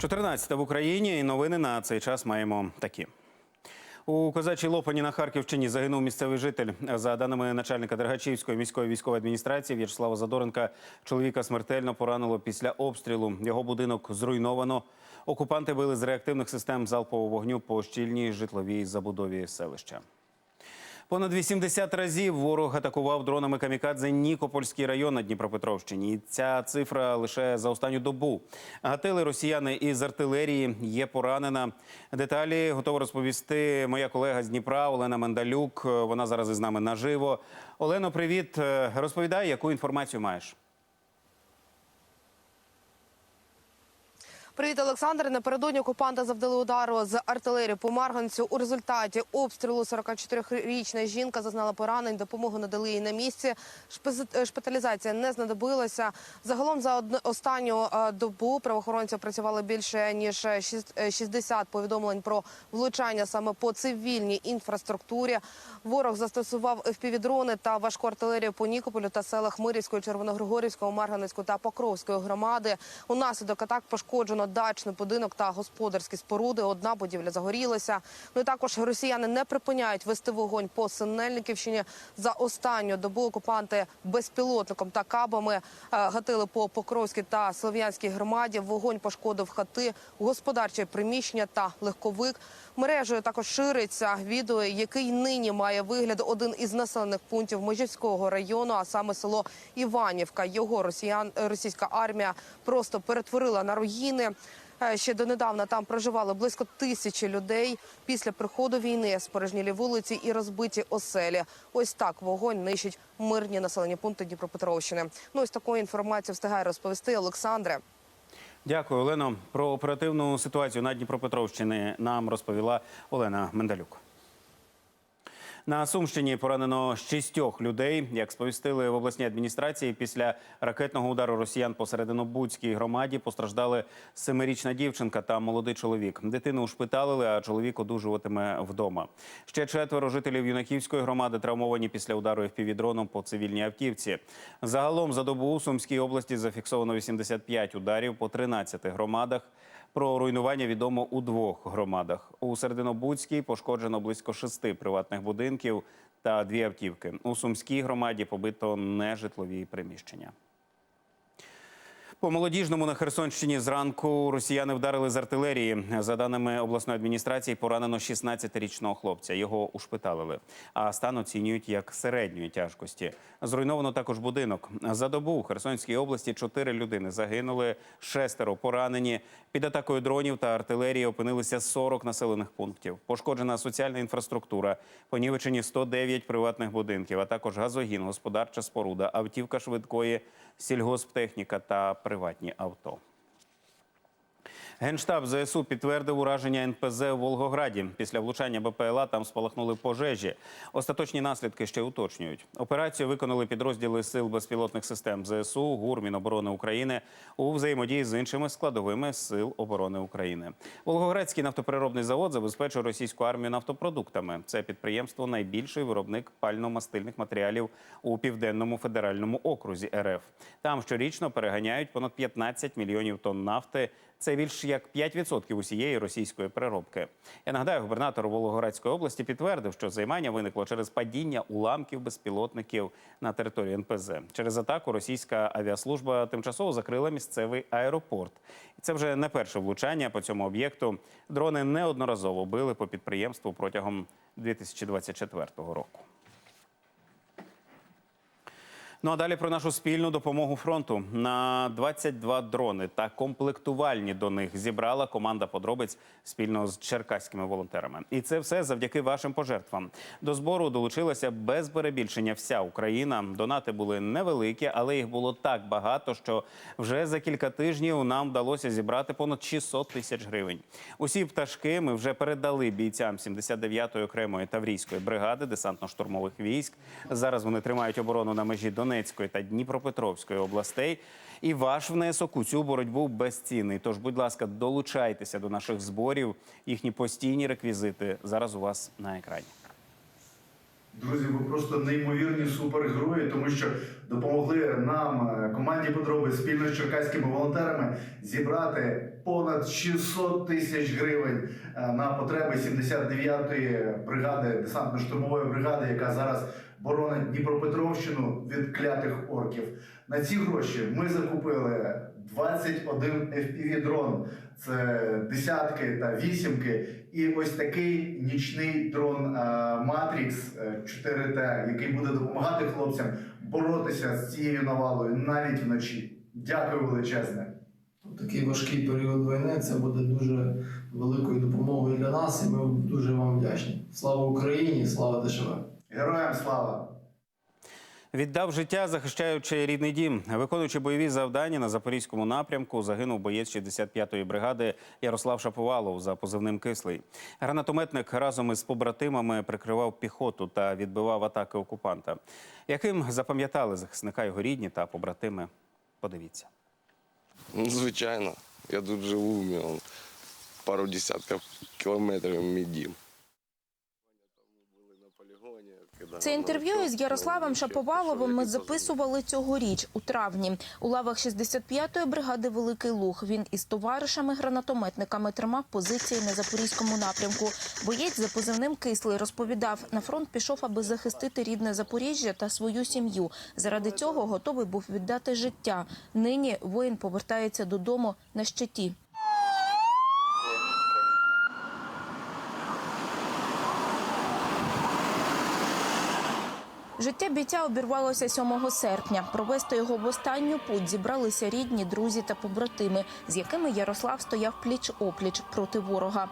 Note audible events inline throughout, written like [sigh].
14 в Україні і новини на цей час маємо такі. У козачій Лопані на Харківщині загинув місцевий житель. За даними начальника Дергачівської міської військової адміністрації В'ячеслава Задоренка, чоловіка смертельно поранило після обстрілу. Його будинок зруйновано. Окупанти били з реактивних систем залпового вогню по щільній житловій забудові селища. Понад 80 разів ворог атакував дронами камікадзе Нікопольський район на Дніпропетровщині. І ця цифра лише за останню добу. Гатили росіяни із артилерії. Є поранена. Деталі готова розповісти моя колега з Дніпра Олена Мендалюк. Вона зараз із нами наживо. Олено, привіт. Розповідай, яку інформацію маєш. Привіт, Олександр. Напередодні окупанти завдали удару з артилерії по Марганцю. У результаті обстрілу 44-річна жінка зазнала поранень. Допомогу надали їй на місці. Шпиз- Шпиталізація не знадобилася. Загалом за останню е, добу правоохоронці працювали більше ніж шість- е, 60 повідомлень про влучання саме по цивільній інфраструктурі. Ворог застосував впівдрони та важку артилерію по Нікополю та селах Мирівської, Червоногригорівського, Марганецької та Покровської громади. Унаслідок атак пошкоджено дачний будинок та господарські споруди. Одна будівля загорілася. Ну і також росіяни не припиняють вести вогонь по Синельниківщині. За останню добу окупанти безпілотником та кабами е, гатили по Покровській та Слов'янській громаді. Вогонь пошкодив хати, господарче приміщення та легковик. Мережею також шириться відео, який нині має вигляд один із населених пунктів Межівського району, а саме село Іванівка. Його росіян російська армія просто перетворила на руїни. Е, Ще донедавна там проживали близько тисячі людей. Після приходу війни спорожнілі вулиці і розбиті оселі. Ось так вогонь нищить мирні населені пункти Дніпропетровщини. Ну ось такою інформацією встигає розповісти Олександре. Дякую, Олено. Про оперативну ситуацію на Дніпропетровщині нам розповіла Олена Мендалюк. На Сумщині поранено шістьох людей. Як сповістили в обласній адміністрації, після ракетного удару росіян по Серединобудській громаді постраждали семирічна дівчинка та молодий чоловік. Дитину ушпиталили, а чоловік одужуватиме вдома. Ще четверо жителів юнаківської громади травмовані після удару ФПВ-дроном по цивільній автівці. Загалом за добу у Сумській області зафіксовано 85 ударів по 13 громадах. Про руйнування відомо у двох громадах. У Серединобудській пошкоджено близько шести приватних будинків та дві автівки. У Сумській громаді побито нежитлові приміщення. По молодіжному на Херсонщині зранку росіяни вдарили з артилерії. За даними обласної адміністрації, поранено 16-річного хлопця. Його ушпиталили. А стан оцінюють як середньої тяжкості. Зруйновано також будинок. За добу у Херсонській області чотири людини загинули, шестеро поранені. Під атакою дронів та артилерії опинилися 40 населених пунктів. Пошкоджена соціальна інфраструктура, понівечені 109 приватних будинків, а також газогін, господарча споруда, автівка швидкої, сільгосптехніка та приватні авто. Генштаб ЗСУ підтвердив ураження НПЗ у Волгограді. Після влучання БПЛА там спалахнули пожежі. Остаточні наслідки ще уточнюють. Операцію виконали підрозділи сил безпілотних систем ЗСУ, ГУР Міноборони України у взаємодії з іншими складовими сил оборони України. Волгоградський нафтопереробний завод забезпечує російську армію нафтопродуктами. Це підприємство найбільший виробник пально-мастильних матеріалів у південному федеральному окрузі РФ. Там щорічно переганяють понад 15 мільйонів тонн нафти. Це більш як 5% усієї російської переробки. Я нагадаю, губернатор Волгоградської області підтвердив, що займання виникло через падіння уламків безпілотників на території НПЗ. Через атаку російська авіаслужба тимчасово закрила місцевий аеропорт. Це вже не перше влучання по цьому об'єкту. Дрони неодноразово били по підприємству протягом 2024 року. Ну а далі про нашу спільну допомогу фронту на 22 дрони та комплектувальні до них зібрала команда подробиць спільно з черкаськими волонтерами. І це все завдяки вашим пожертвам. До збору долучилася без перебільшення вся Україна. Донати були невеликі, але їх було так багато, що вже за кілька тижнів нам вдалося зібрати понад 600 тисяч гривень. Усі пташки ми вже передали бійцям 79-ї окремої таврійської бригади десантно-штурмових військ. Зараз вони тримають оборону на межі Донецької та Дніпропетровської областей. І ваш внесок у цю боротьбу безцінний. Тож, будь ласка, долучайтеся до наших зборів. Їхні постійні реквізити зараз у вас на екрані. Друзі, ви просто неймовірні супергерої, тому що допомогли нам, е, команді Подроби, спільно з черкаськими волонтерами, зібрати понад 600 тисяч гривень е, на потреби 79-ї бригади, десантно-штурмової бригади, яка зараз боронить Дніпропетровщину від клятих орків. На ці гроші ми закупили 21 fpv дрон. Це десятки та вісімки, і ось такий нічний дрон е, Matrix е, 4T, який буде допомагати хлопцям боротися з цією навалою навіть вночі. Дякую величезне. Такий важкий період війни це буде дуже великою допомогою для нас, і ми дуже вам вдячні. Слава Україні, слава ДШВ! Героям слава! Віддав життя, захищаючи рідний дім, виконуючи бойові завдання на запорізькому напрямку, загинув боєць 65-ї бригади Ярослав Шаповалов за позивним кислий. Гранатометник разом із побратимами прикривав піхоту та відбивав атаки окупанта. Яким запам'ятали захисника його рідні та побратими? Подивіться. Ну, звичайно. Я тут живу, у мене он пару десятків кілометрів мій дім. Це інтерв'ю із Ярославом Шаповаловим ми записували цьогоріч у травні. У лавах 65-ї бригади Великий Луг він із товаришами-гранатометниками тримав позиції на запорізькому напрямку. Боєць за позивним кислий розповідав, на фронт пішов, аби захистити рідне Запоріжжя та свою сім'ю. Заради цього готовий був віддати життя. Нині воїн повертається додому на щиті. Життя бійця обірвалося 7 серпня. Провести його в останню путь зібралися рідні, друзі та побратими, з якими Ярослав стояв пліч опліч проти ворога.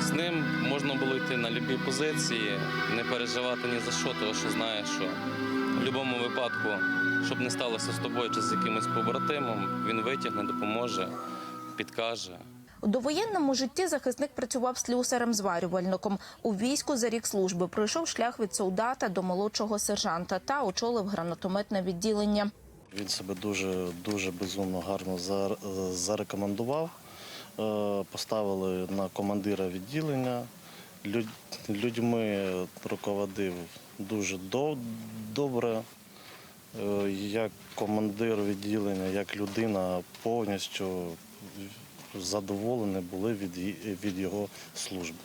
З ним можна було йти на любі позиції, не переживати ні за що, тому що знаєш, що в будь-якому випадку, щоб не сталося з тобою чи з якимось побратимом, він витягне, допоможе, підкаже. У довоєнному житті захисник працював слюсарем-зварювальником. У війську за рік служби пройшов шлях від солдата до молодшого сержанта та очолив гранатометне відділення. Він себе дуже дуже безумно гарно зар- зарекомендував. Е, Поставили на командира відділення. Людьми руководив дуже до- добре. Е, Як командир відділення, як людина повністю задоволені були від, від його служби.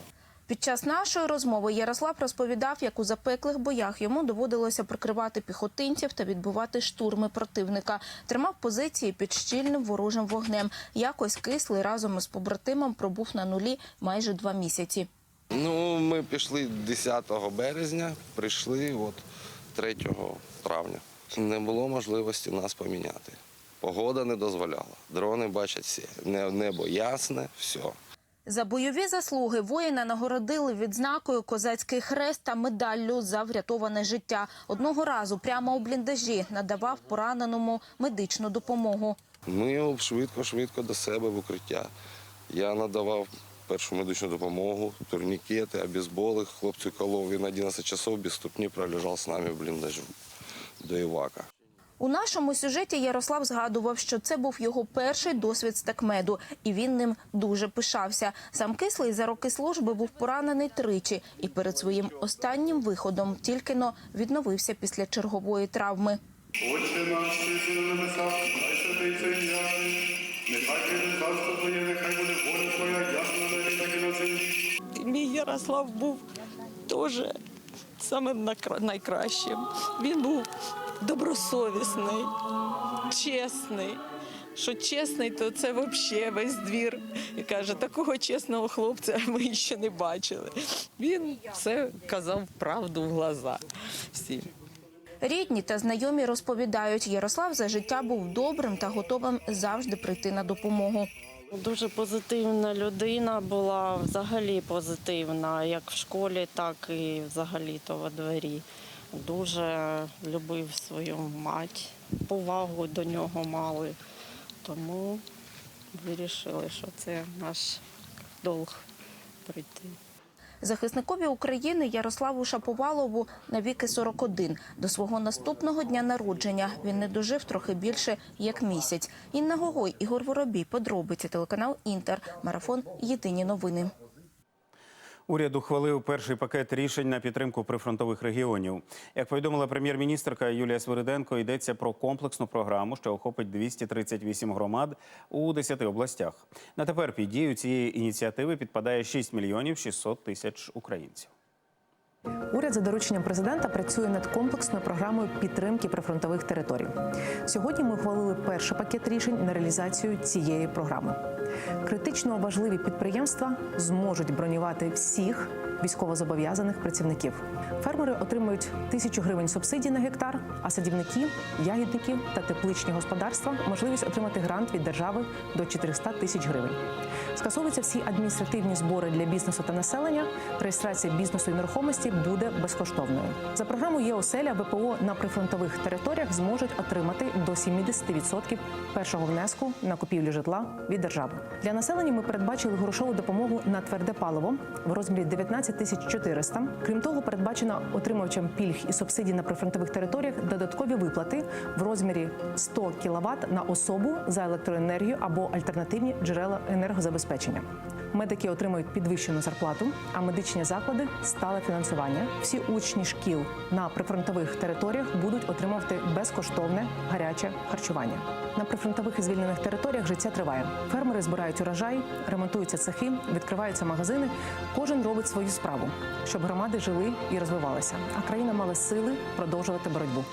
Під час нашої розмови Ярослав розповідав, як у запеклих боях йому доводилося прикривати піхотинців та відбивати штурми противника. Тримав позиції під щільним ворожим вогнем. Якось кислий разом із побратимом пробув на нулі майже два місяці. Ну, ми пішли 10 березня, прийшли от 3 травня. Не було можливості нас поміняти. Погода не дозволяла. Дрони бачать всі. Не- Небо ясне, все. За бойові заслуги воїна нагородили відзнакою козацький хрест та медаллю за врятоване життя. Одного разу прямо у бліндажі надавав пораненому медичну допомогу. Ми його швидко-швидко до себе в укриття. Я надавав першу медичну допомогу, турнікети, обезболи. Хлопцю колов він 11 часов без ступні пролежав з нами в бліндажу до Івака. У нашому сюжеті Ярослав згадував, що це був його перший досвід стекмеду, і він ним дуже пишався. Сам кислий за роки служби був поранений тричі, і перед своїм останнім виходом тільки но відновився після чергової травми. Отче наш, що єси на небесах, хай святиться ім'я Нехай прийде царство Твоє, нехай буде воля Твоя, як на небі, так і на землі. Мій Ярослав був теж самим найкращим. Він був добросовісний, чесний. Що чесний, то це взагалі весь двір. І каже, такого чесного хлопця [laughs] ми ще не бачили. Він все казав правду в глаза всім. Рідні та знайомі розповідають, Ярослав за життя був добрим та готовим завжди прийти на допомогу. Дуже позитивна людина була, взагалі позитивна, як в школі, так і взагалі то во дворі. Дуже любив свою мать, повагу до нього мали. Тому вирішили, що це наш долг прийти. Захисникові України Ярославу Шаповалову навіки 41. До свого наступного дня народження він не дожив трохи більше як місяць. Інна Гогой, Ігор Воробій, подробиці телеканал Інтер, марафон Єдині новини. Уряд ухвалив перший пакет рішень на підтримку прифронтових регіонів. Як повідомила прем'єр-міністрка Юлія Свириденко, йдеться про комплексну програму, що охопить 238 громад у 10 областях. На тепер під дію цієї ініціативи підпадає 6 мільйонів 600 тисяч українців. Уряд за дорученням президента працює над комплексною програмою підтримки прифронтових територій. Сьогодні ми ухвалили перший пакет рішень на реалізацію цієї програми. Критично важливі підприємства зможуть бронювати всіх військовозобов'язаних працівників. Фермери отримують тисячу гривень субсидій на гектар, а садівники, ягідники та тепличні господарства можливість отримати грант від держави до 400 тисяч гривень. Скасовуються всі адміністративні збори для бізнесу та населення. Реєстрація бізнесу і нерухомості буде безкоштовною. За програмою «Є-оселя» ВПО на прифронтових територіях зможуть отримати до 70% першого внеску на купівлю житла від держави. Для населення ми передбачили грошову допомогу на тверде паливо в розмірі 19 тисяч 400. Крім того, передбачено отримувачам пільг і субсидій на прифронтових територіях додаткові виплати в розмірі 100 кВт на особу за електроенергію або альтернативні джерела енергозабезпечення. Медики отримують підвищену зарплату, а медичні заклади стале фінансування. Всі учні шкіл на прифронтових територіях будуть отримувати безкоштовне гаряче харчування. На прифронтових і звільнених територіях життя триває. Фермери збирають урожай, ремонтуються цехи, відкриваються магазини. Кожен робить свою справу, щоб громади жили і розвивалися, а країна мала сили продовжувати боротьбу.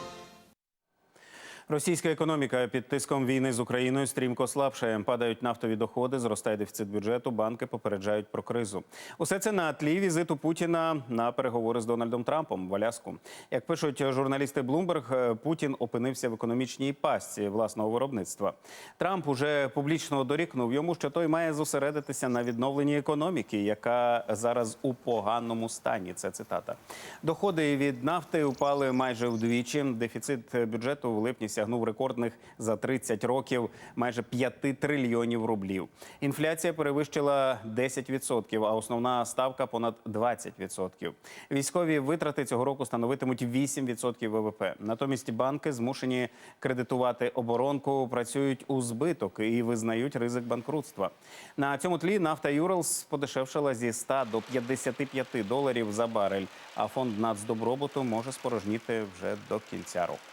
Російська економіка під тиском війни з Україною стрімко слабшає. Падають нафтові доходи, зростає дефіцит бюджету. Банки попереджають про кризу. Усе це на тлі візиту Путіна на переговори з Дональдом Трампом в Аляску. Як пишуть журналісти Bloomberg, Путін опинився в економічній пастці власного виробництва. Трамп уже публічно дорікнув йому, що той має зосередитися на відновленні економіки, яка зараз у поганому стані. Це цитата. Доходи від нафти упали майже вдвічі. Дефіцит бюджету в липні сягнув рекордних за 30 років майже 5 трильйонів рублів. Інфляція перевищила 10%, а основна ставка понад 20%. Військові витрати цього року становитимуть 8% ВВП. Натомість банки змушені кредитувати оборонку, працюють у збиток і визнають ризик банкрутства. На цьому тлі нафта Юралс подешевшала зі 100 до 55 доларів за барель. А фонд нацдобробуту може спорожніти вже до кінця року.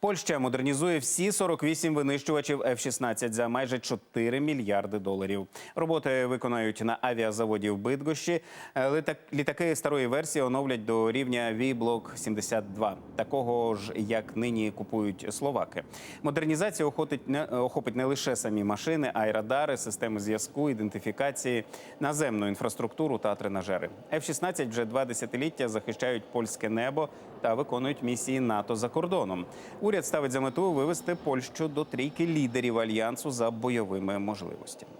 Польща модернізує всі 48 винищувачів F-16 за майже 4 мільярди доларів. Роботи виконають на авіазаводі в Бидгощі. Е, літак- Літаки старої версії оновлять до рівня V-Block 72, такого ж як нині купують словаки. Модернізація охотить не охопить не лише самі машини, а й радари, системи зв'язку, ідентифікації, наземну інфраструктуру та тренажери. F-16 вже два десятиліття захищають польське небо та виконують місії НАТО за кордоном. Уряд ставить за мету вивести Польщу до трійки лідерів альянсу за бойовими можливостями.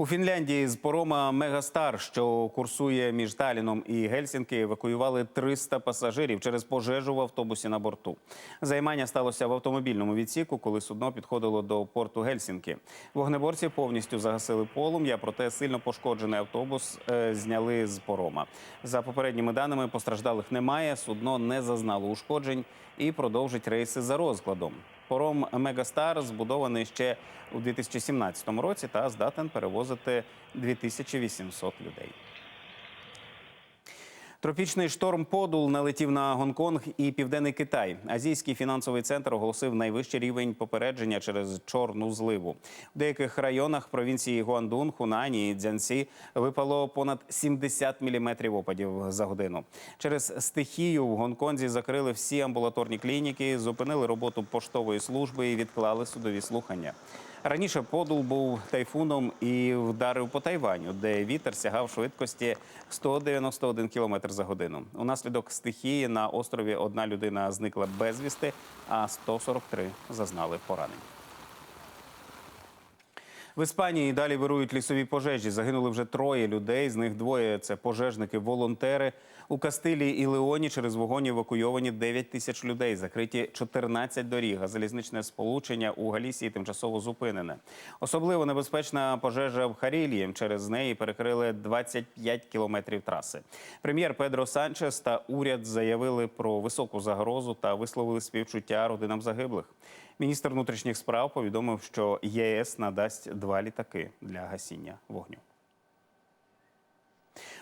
У Фінляндії з порома Мегастар, що курсує між Таліном і Гельсінки, евакуювали 300 пасажирів через пожежу в автобусі на борту. Займання сталося в автомобільному відсіку, коли судно підходило до порту Гельсінки. Вогнеборці повністю загасили полум'я, проте сильно пошкоджений автобус е, зняли з порома. За попередніми даними постраждалих немає. Судно не зазнало ушкоджень і продовжить рейси за розкладом. Пором Мегастар збудований ще у 2017 році та здатен перевозити 2800 людей. Тропічний шторм Подул налетів на Гонконг і Південний Китай. Азійський фінансовий центр оголосив найвищий рівень попередження через чорну зливу. У деяких районах провінції Гуандун, Хунані і Цзянсі випало понад 70 міліметрів опадів за годину. Через стихію в Гонконзі закрили всі амбулаторні клініки, зупинили роботу поштової служби і відклали судові слухання. Раніше подул був тайфуном і вдарив по Тайваню, де вітер сягав швидкості 191 км за годину. Унаслідок стихії на острові одна людина зникла безвісти, а 143 зазнали поранень. В Іспанії далі вирують лісові пожежі. Загинули вже троє людей. З них двоє це пожежники-волонтери. У Кастилії і Леоні через вогонь евакуйовані 9 тисяч людей. Закриті 14 доріг. А залізничне сполучення у Галісії тимчасово зупинене. Особливо небезпечна пожежа в Харілії. Через неї перекрили 25 кілометрів траси. Прем'єр Педро Санчес та уряд заявили про високу загрозу та висловили співчуття родинам загиблих. Міністр внутрішніх справ повідомив, що ЄС надасть два літаки для гасіння вогню.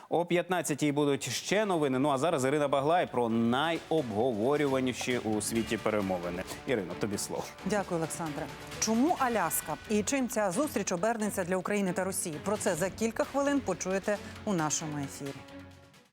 О 15-й будуть ще новини. Ну а зараз Ірина Баглай про найобговорюваніші у світі перемовини. Ірино, тобі слово. Дякую, Олександре. Чому Аляска і чим ця зустріч обернеться для України та Росії? Про це за кілька хвилин почуєте у нашому ефірі.